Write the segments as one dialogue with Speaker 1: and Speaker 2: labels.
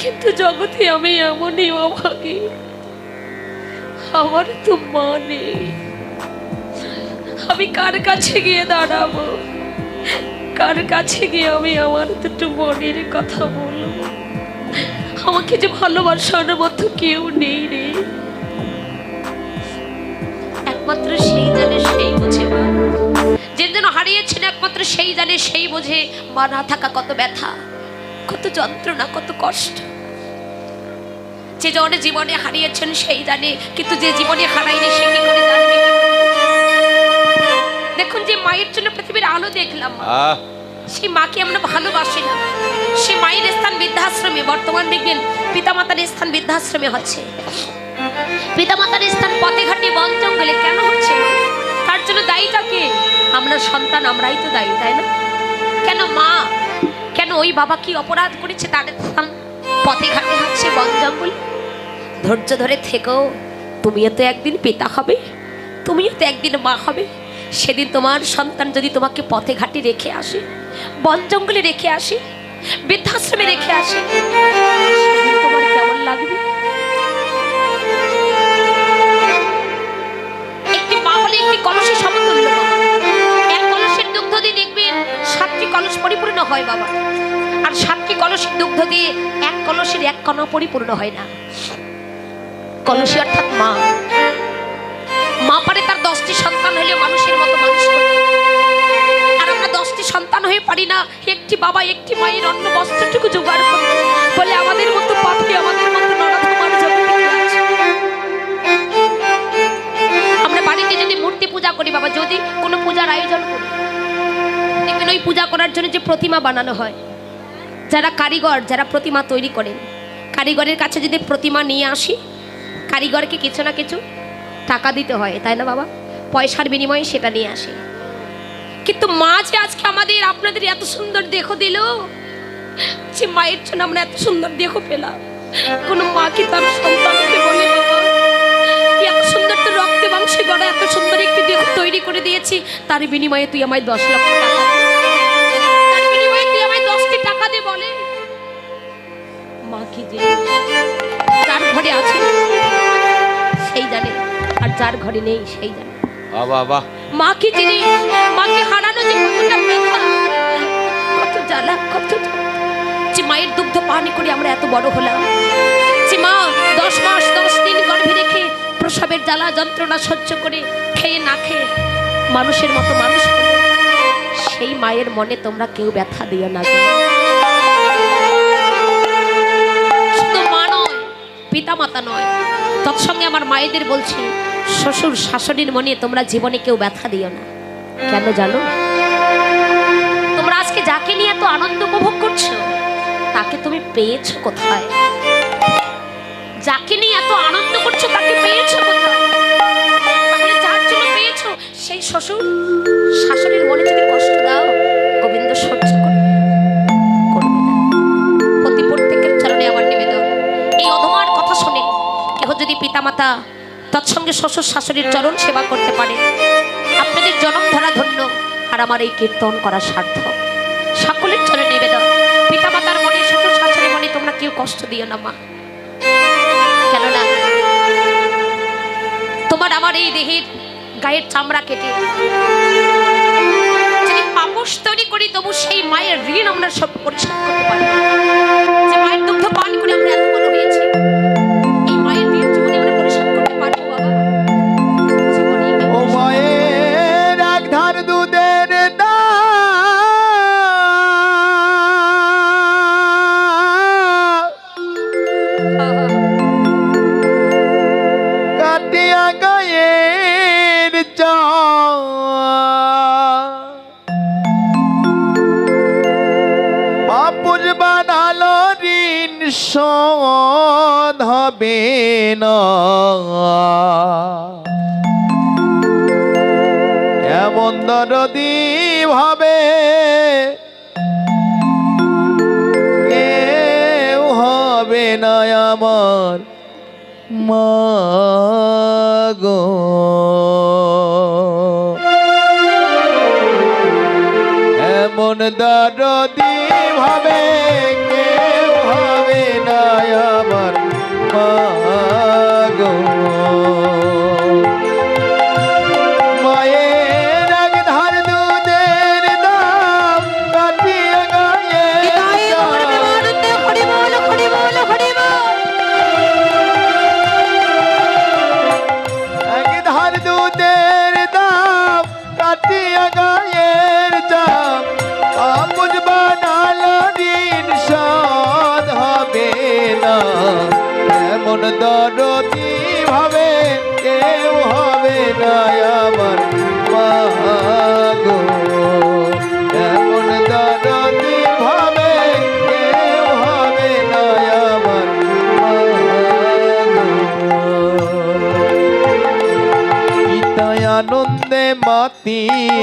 Speaker 1: কিন্তু জগতে আমি এমনই অভাগী। আমার তো মা নেই। আমি কার কাছে গিয়ে দাঁড়াবো? কার কাছে গিয়ে আমি আমার দুটো মনের কথা বলব? আমাকে যে ভালোবাসার মতো কেউ নেই রে। একমাত্র সেই জানে সেই বোঝে মা। যে যেন হারিয়েছেন একমাত্র সেই জানে সেই বোঝে মা না থাকা কত ব্যথা। কত যন্ত্রণা কত কষ্ট। যে জনে জীবনে হারিয়েছেন সেই জানে কিন্তু যে জীবনে হারায়নি সে কি করে জানবে? দেখুন যে মায়ের জন্য পৃথিবীর আলো দেখলাম। সেই মাকে আমরা ভালোবাসি না সে মায়ের স্থান বৃদ্ধাশ্রমে বর্তমান দেখবেন পিতামাতার স্থান বৃদ্ধাশ্রমে হচ্ছে। পিতামাতার স্থান পথে ঘাটে বন জঙ্গলে কেন হচ্ছে? তার জন্য দায়ীটা কে আমরা সন্তান আমরাই তো দায়ী তাই না? কেন মা কেন ওই বাবা কি অপরাধ করেছে তাদের পথে ঘাটে হচ্ছে বন জঙ্গল। ধৈর্য ধরে থেকেও তুমিও তো একদিন পিতা হবে, তুমিও তো একদিন মা হবে। সেদিন তোমার সন্তান যদি তোমাকে পথে ঘাটে রেখে আসে, বন জঙ্গলে রেখে আসে, বৃদ্ধাশ্রমে রেখে আসে তোমার কেমন লাগবে? একটি মা হলে একটি কলসের সমতুল্য। দিয়ে দেখবেন সাতটি কলস পরিপূর্ণ হয় বাবা। আর সাতটি কলসের দুগ্ধ দিয়ে এক কলসের এক কণা পরিপূর্ণ হয় না। কলসি অর্থাৎ মা। মা পারে তার দশটি সন্তান হলেও মানুষের মতো মানুষ আর আমরা দশটি সন্তান হয়ে পারি না, একটি বাবা, একটি মায়ের অন্য বস্ত্রটুকু জোগাড় করতে বলে আমাদের মতো পাপি, আমাদের মতো নরধমার জগতে? আমরা বাড়িতে যদি মূর্তি পূজা করি বাবা, যদি কোনো পূজার আয়োজন করি ওই পূজা করার জন্য যে প্রতিমা বানানো হয়। যারা কারিগর, যারা প্রতিমা তৈরি করেন। কারিগরের কাছে যদি প্রতিমা নিয়ে আসি, কারিগরকে কিছু না কিছু টাকা দিতে হয়, তাই না বাবা? পয়সার বিনিময়ে সেটা নিয়ে আসে। কিন্তু মা যে আজকে আমাদের, আপনাদের এত সুন্দর দেহ দিল। যে মায়ের জন্য আমরা এত সুন্দর দেহ পেলাম। কোনো মা কি তার সন্তানকে বলে এত সুন্দর তো রক্তে মাংসে গড়া, এত সুন্দর একটি দেহ তৈরি করে দিয়েছি। তার বিনিময়ে তুই আমায় দশ লক্ষ টাকা কি যে যার ঘরে আছে। সেই জানে আর যার ঘরে নেই সেই জানে।
Speaker 2: বাহ বাহ বাহ।
Speaker 1: মা কি জিনিস মাকে হারানো যে কতটা ব্যথা কত জ্বালা কত যে মায়ের দুগ্ধ পানি করে আমরা এত বড় হলাম। যে মা দশ মাস দশ দিন গর্ভে রেখে প্রসবের জ্বালা যন্ত্রণা সহ্য করে খেয়ে না খেয়ে মানুষের মতো মানুষ সেই মায়ের মনে তোমরা কেউ ব্যথা দিও না পিতা মাতা নয়। তৎসঙ্গে আমার মায়েদের বলছি, শ্বশুর শাশুড়ির মনে তোমরা জীবনে কেউ ব্যথা দিও না। কেন জানো? তোমরা আজকে যাকে নিয়ে এত আনন্দ উপভোগ করছ, তাকে তুমি পেয়েছ কোথায়? যাকে নিয়ে এত আনন্দ করছ, তাকে পেয়েছ কোথায়? তাহলে যার জন্য পেয়েছ, সেই শ্বশুর শাশুড়ির মনে যদি কষ্ট পিতামাতা তৎসঙ্গে শ্বশুর শাশুড়ির চরণ সেবা করতে পারে। আপনাদের জনম ধরা ধন্য আর আমার এই কীর্তন করা সার্থক সকলের চলে নিবেদন। পিতামাতার মনে, শ্বশুর শাশুড়ির মনে তোমরা কেউ কষ্ট দিও না, মা। কেননা তোমার আমার এই দেহের গায়ের চামড়া কেটে যদি পাপস তৈরি করি, তবু সেই মায়ের ঋণ আমরা সব পরিশোধ করতে পারি
Speaker 3: হবে না। এমন দরদি ভাবে কেউ হবে না আমার মাগো এমন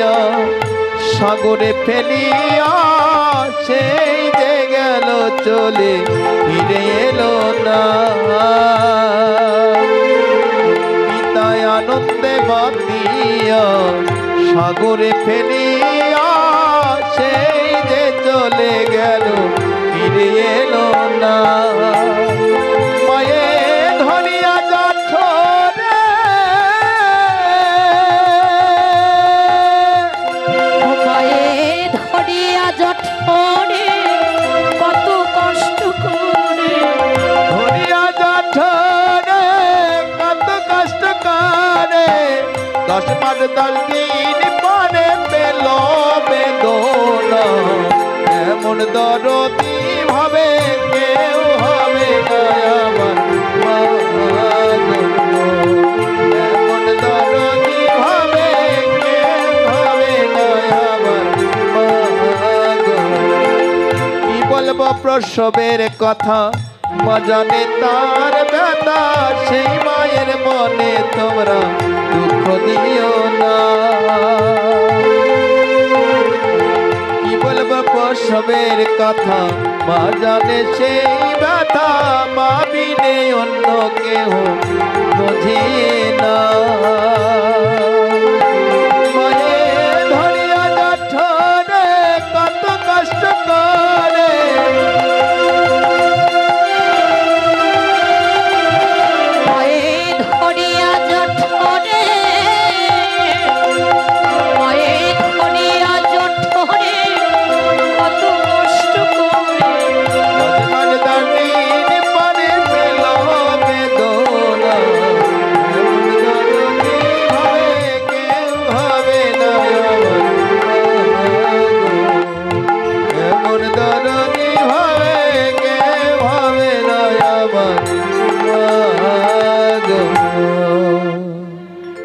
Speaker 3: বাতিয়া সাগরে ফেলিয়া, সেই যে গেল চলে, ফিরে এলো না। পিতায় আনন্দে বাতিয়া সাগরে ফেলিয়া, সেই যে চলে গেল, ফিরে এলো না।
Speaker 1: জঠরে কত কষ্ট করে।
Speaker 3: ধরিয়া কত কষ্ট করে। দশ পাঁচ দশ দিন পরে পেল বেদন। এমন দরদি বলব প্রসবের কথা। মা জানে তার ব্যথা, সেই মায়ের মনে তোমরা দুঃখ দিও না। কি বলব প্রসবের কথা? মা জানে সেই ব্যথা, মা বিনে অন্য কেহ বোঝে না।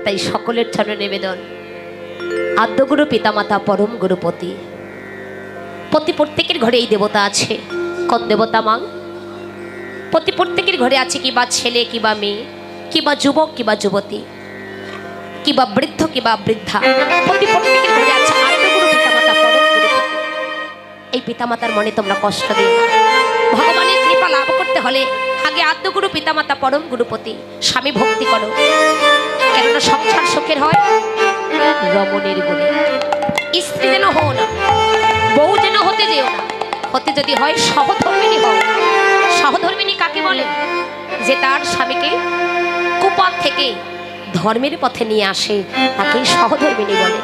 Speaker 1: তাই সকলের চরণে নিবেদন। আদ্যগুরু পিতামাতা, পরম গুরুপতি। প্রতি প্রত্যেকের ঘরে এই দেবতা আছে। কোন দেবতা, মা? প্রতি প্রত্যেকের ঘরে আছে কিবা ছেলে কিবা মেয়ে কিবা যুবক কিবা যুবতী কিবা বৃদ্ধ কিবা বৃদ্ধা। প্রতি প্রত্যেকের ঘরে আছে আদ্যগুরু পিতামাতা, পরম গুরুপতি। এই পিতামাতার মনে তোমরা কষ্ট দিও ভগবানের কৃপা লাভ করতে হলে আগে আদ্যগুরু পিতামাতা, পরম গুরুপতি, স্বামী ভক্তি করো। সুখের হয়? রমণের গুণে। স্ত্রী যেন হও না, বউ যেন হতে যেও না। হতে যদি হয় সহধর্মিনী হও। সহধর্মিনী কাকে বলে? যে তার স্বামীকে কুপথ থেকে ধর্মের পথে নিয়ে আসে, তাকে সহধর্মিনী বলে।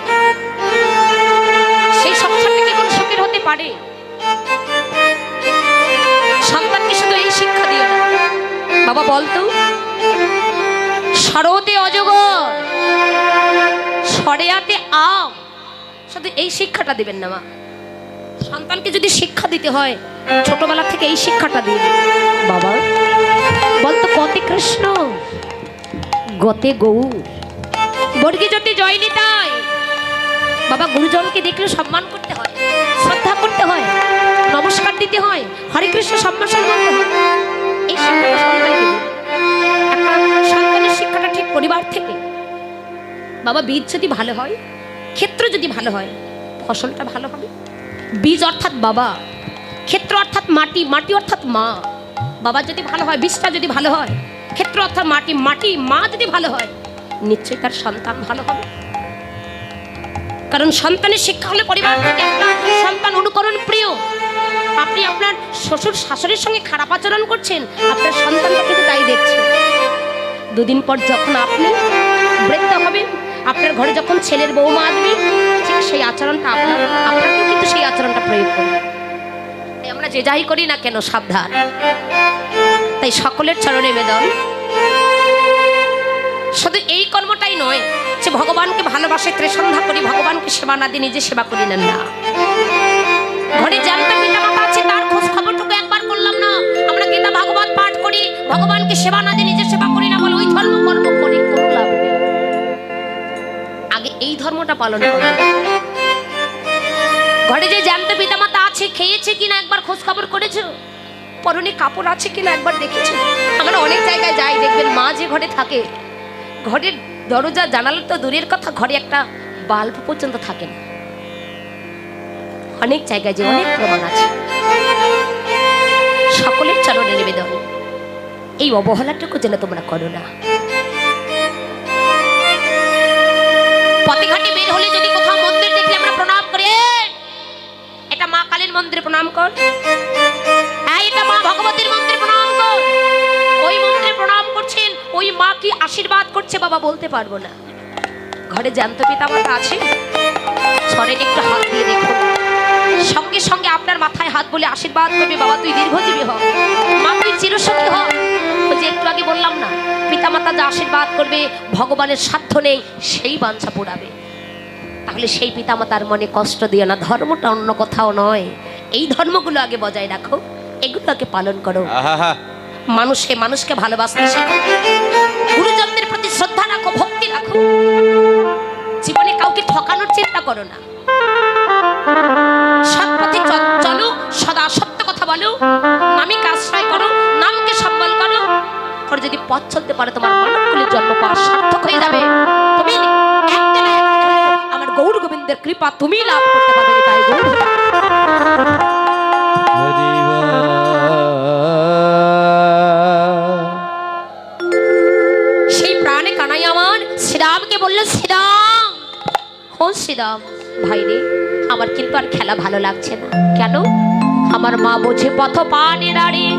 Speaker 1: সেই সংসারটা কেবল সুখের হতে পারে? সন্তানকে শুধু এই শিক্ষা দিও না। বাবা, বলতো সরতে অজগর। সরেয়াতে আম শুধু এই শিক্ষাটা দিবেন না, মা। সন্তানকে যদি শিক্ষা দিতে হয়, ছোটবেলা থেকে এই শিক্ষাটা দিয়ে। বাবা, বলতো কতে কৃষ্ণ, গতে গৌ বর্গী যদি জয়নি তাই, বাবা, গুরুজনকে দেখলে সম্মান করতে হয়, শ্রদ্ধা করতে হয়, নমস্কার দিতে হয়, হরে কৃষ্ণ সম্ভাষণ করতে হয়। এই শিক্ষাটা সন্তানকে সন্তানের শিক্ষাটা ঠিক পরিবার থেকে বাবা, বীজ যদি ভালো হয়, ক্ষেত্র যদি ভালো হয়, ফসলটা ভালো হবে। বীজ অর্থাৎ বাবা, ক্ষেত্র অর্থাৎ মাটি মাটি অর্থাৎ মা। বাবা যদি ভালো হয়, বীজটা যদি ভালো হয়, ক্ষেত্র অর্থাৎ মাটি মাটি, মা যদি ভালো হয়, নিশ্চয়ই তার সন্তান ভালো হবে। কারণ সন্তানের শিক্ষা হলে পরিবার থেকে। সন্তান অনুকরণ প্রিয়। আপনি আপনার শ্বশুর শাশুড়ির সঙ্গে খারাপ আচরণ করছেন, আপনার সন্তানটা কিন্তু তাই দেখছে দুদিন পর যখন আপনি বৃদ্ধ হবেন আপনার ঘরে যখন ছেলের বৌমা আসবে, ঠিক সেই আচরণটা আপনার আপনাকেও কিন্তু সেই আচরণটা প্রয়োগ করবে। আমরা যে যাই করি না কেন, সাবধান। তাই সকলের চরণে বেদন শুধু এই কর্মটাই নয়, যে ভগবানকে ভালোবাসে, ত্রিসন্ধ্যা করি, ভগবানকে সেবা না দিয়ে নিজে সেবা করি না না। ঘরে জানতে পিতামাতা আছে তার খোঁজ খবরটুকু একবার করলাম না। আমরা গীতা ভাগবত পাঠ করি, ভগবানকে সেবা না দিয়ে নিজে সেবা করি না বলে ওই ধর্ম কর্ম ধর্মটা পালন করো। ঘরে যে জ্যান্ত পিতামাতা আছে, খেয়েছে কিনা একবার খোঁজ খবর করেছ? পরনে কাপড় আছে কিনা একবার দেখেছ? আমরা অনেক জায়গায় যাই, দেখবেন মা যে ঘরে থাকে, ঘরের দরজা, জানালা তো দূরের কথা, ঘরে একটা বাল্ব পর্যন্ত থাকে না। অনেক জায়গায় যে অনেক প্রমাণ আছে। সকলের চরণে নিবেদন। এই অবহেলাটুকু যেন তোমরা করো না। মন্দিরে প্রণাম কর। হ্যাঁ এটা মা ভগবতীর মন্দিরে প্রণাম কর। ওই মন্দিরে প্রণাম করছেন, ওই মা কি আশীর্বাদ করছে বাবা বলতে পারব না। ঘরে জ্যান্ত পিতা মাতা আছে? ছড়েন একটু হাত দিয়ে দেখুন। সঙ্গে সঙ্গে আপনার মাথায় হাত বলে আশীর্বাদ করবে বাবা, তুই দীর্ঘজীবী হ। মা, তুই চিরসুখী হ। যে একটু আগে বললাম না পিতামাতা যা আশীর্বাদ করবে, ভগবানের সাধ্য নেই, সেই বাঞ্ছা পোড়াবে। তাহলে সেই পিতামাতার মনে কষ্ট দিও না, ধর্মটা অন্য কোথাও নয়। এই ধর্মগুলো আগে বজায় রাখো এগুলোকে পালন করো। মানুষে মানুষকে ভালোবাসতে শেখো। গুরুজনদের প্রতি শ্রদ্ধা রাখো ভক্তি রাখো। জীবনে কাউকে ঠকানোর চিন্তা করো না। সৎ পথে চলো সদা সত্য কথা বলো। নামীকে আশ্রয় করো নামকে সম্মান করো। করে যদি পথ চলতে পারো তোমার কৃপা তুমি লাভ করতে পারবে সেই প্রাণে কানাই আমার, শ্রীরামকে বলল, শ্রীরাম, ও শ্রীরাম ভাই রে আমার কিন্তু আর খেলা ভালো লাগছে না। কেন? আমার মা বোঝে পথ পানে দাঁড়িয়ে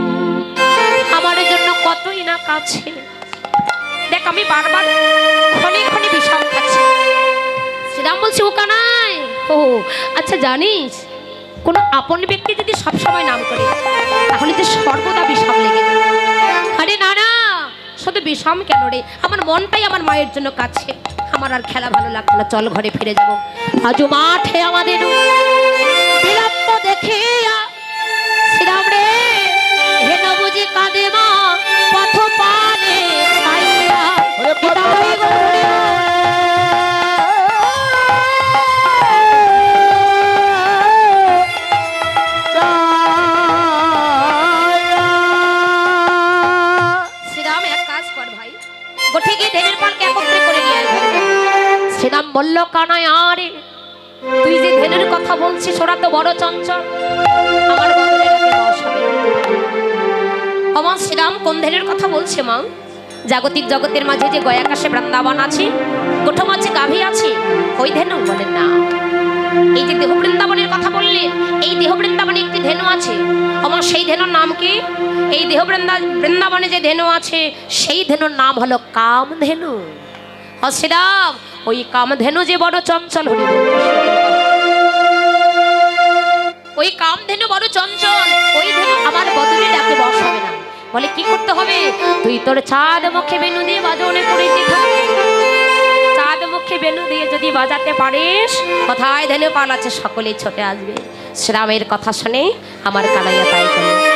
Speaker 1: আমার জন্য কতই না কাছে। দেখ, আমি বারবার শ্রীরাম বলছে ও কানাই? ও আচ্ছা জানিস কোনো আপন ব্যক্তি যদি সবসময় নাম করে তাহলে যে সর্বদা বিষম লেগে আরে না না শুধু বিষম কেন রে? আমার মনটাই আমার মায়ের জন্য কাছে। আমার আর খেলা ভালো লাগছে না চল ঘরে ফিরে যাব। আজও মাঠে আমাদের দেখিয়া শ্রীরাম রে হে না বুঝি কাঁদে মা পথ পানে। বলল কানায় আরে তুই যে ধেনের কথা বলছিস, ওরা তো বড় চঞ্চল। আমার শ্রীরাম কোন ধেনের কথা বলছে, মা? জাগতিক জগতের মাঝে যে গয়াকাশে বৃন্দাবন আছে গোঠম আছে গাভী আছে, ওই ধেনু বলেন না। এই যে দেহ বৃন্দাবনের কথা বললেন এই দেহ বৃন্দাবনে একটি ধেনু আছে। আমার সেই ধেনুর নাম কি? এই দেহ বৃন্দা, বৃন্দাবনে যে ধেনু আছে, সেই ধেনুর নাম হলো কাম কামধেনু হসিরাম ওই কামধেনু যে বড় চঞ্চল হরি। ওই কামধেনু বড় চঞ্চল, ওই ধেনু আমার বদলে ডাকে বস হবে না। বলে, কি করতে হবে? তুই তোর চাঁদ মুখে বেনু দিয়ে বাজনে থাক চাঁদ মুখে বেনু দিয়ে যদি বাজাতে পারিস, কোথায় ধেনু পাল আছে সকলেই ছোটে আসবে। শ্রামের কথা শুনে আমার কানাইয়া তাই করে মুখে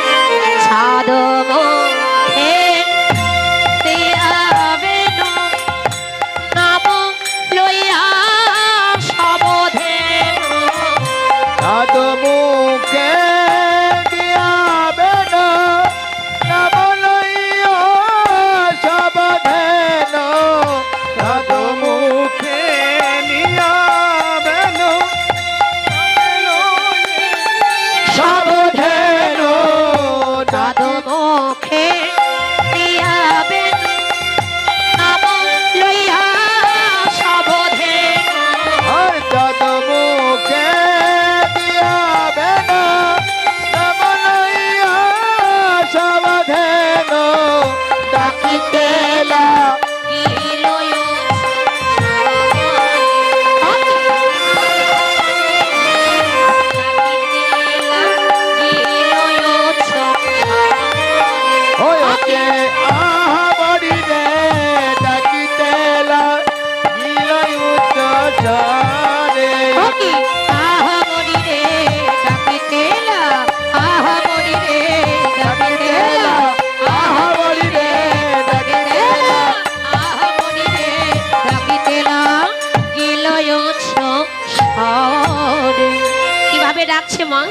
Speaker 1: মা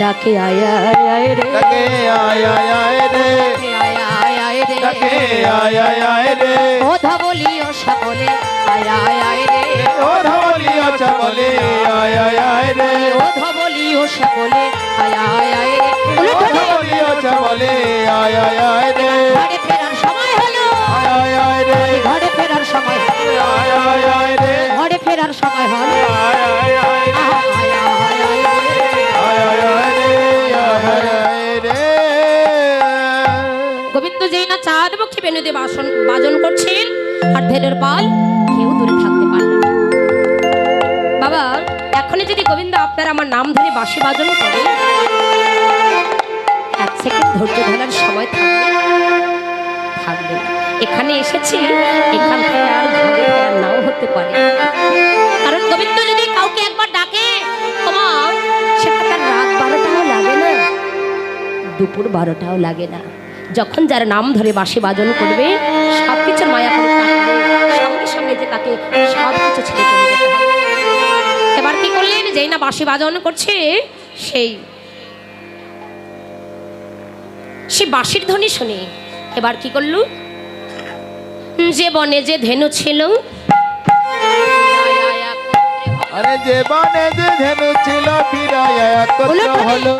Speaker 1: ডাকে আয় আয় আয় রে
Speaker 3: ডাকে আয় আয় আয় রে
Speaker 1: আয় আয় আয় রে
Speaker 3: ডাকে আয় আয় আয় রে
Speaker 1: কথা বলিও সকলে আয় আয় আয় রে
Speaker 3: ও ধবলিও চামলে আয় আয় আয় রে
Speaker 1: ও ধবলি ও সকলে আয় আয় আয় রে
Speaker 3: ও ধবলি ও চামলে আয় আয় আয় রে
Speaker 1: ঘরে ফেরার সময় হলো
Speaker 3: আয় আয় আয় রে
Speaker 1: ঘরে ফেরার সময় হলো
Speaker 3: আয় আয় আয় রে
Speaker 1: ঘরে ফেরার সময় হলো
Speaker 3: আয় আয় আয় রে
Speaker 1: যেই না চার মুখে বেনুদে বাসন, বাজন করছেন, আর ধেরের পাল কেউ দূরে থাকতে পারল না। বাবা, এখনই যদি গোবিন্দ আপনার আমার নাম ধরে বাঁশি বাজন করে, এক সেকেন্ড ধৈর্য ধরার সময় থাকবে থাকবে এখানে এসেছি এখান থেকে আর ঘরে নাও হতে পারে কারণ গোবিন্দ যদি কাউকে একবার ডাকে তোমা সেটা তার রাত বারোটাও লাগে না, দুপুর বারোটাও লাগে না। যখন যার নাম ধরে বাঁশি বাজন করবে সব কিছুর মায়া করে সঙ্গে সঙ্গে যে তাকে সব কিছু ছেড়ে চলে যেতে হবে। এবার কি করলেন? যেই না বাঁশি বাজন করছে সেই সে বাঁশির ধ্বনি শুনে এবার কি করলু? যে বনে যে ধেনু ছিল
Speaker 3: আরে যে বনে যে ধেনু ছিল হলো।